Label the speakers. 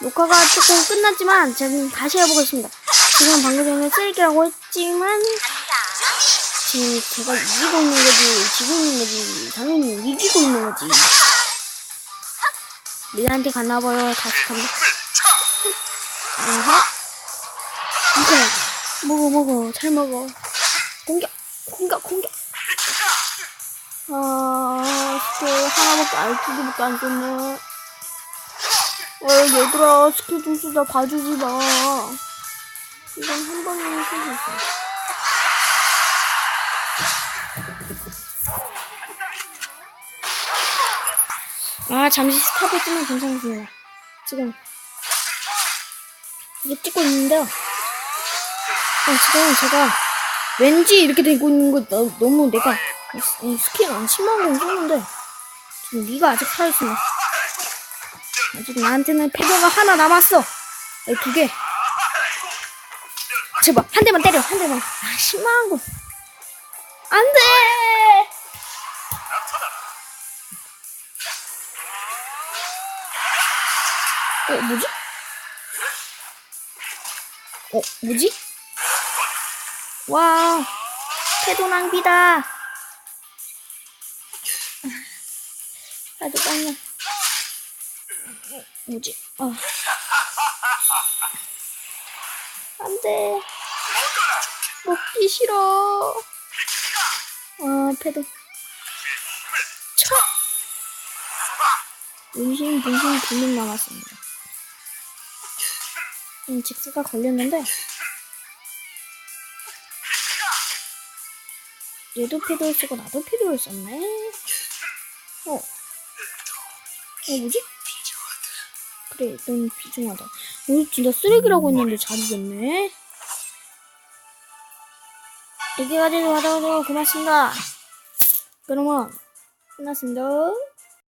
Speaker 1: 녹화가 조금 끝났지만 저는 다시 해보겠습니다. 지금 방금 전에 쓰레기라고 했지만 지금 제가 이기고 있는 거지 지고 있는 거지 당연히 이기고 있는 거지. 리한테 갔나봐요 다시 간다 어허? 이거 먹어 먹어 잘 먹어. 공격 공격 공격. 아 스킬 하나밖에 안 두개밖에 안 썼네 어 얘들아 스킬 좀 쓰자 봐주지 마. 이건 한 번에 쓸수 있어. 아 잠시 스탑했지만 괜찮습니다 지금. 이게 찍고 있는데요 아, 지금 제가 왠지 이렇게 되고 있는 거 너, 너무 내가 이 스킬 한 10만 원 썼는데. 지금 네가 아직 살아있어 아직 나한테는 패배가 하나 남았어. 두 개. 제발 한 대만 때려 한 대만. 아 10만 원 안돼! 어 뭐지? 어 뭐지? 와 태도 낭비다. 아주 빨라 뭐지? 아. 안 돼. 먹기 싫어. 아 패도. 쳐 은신 분신 두명 남았습니다. 음, 직스가 걸렸는데. 얘도 패드를 쓰고 나도 패드를 썼네. 어. 어 뭐지? 그래 넌 비중하다. 오 진짜 쓰레기라고 했는데 잘 이겼네. 여기까지 와줘서 고맙습니다. 그러면 끝났습니다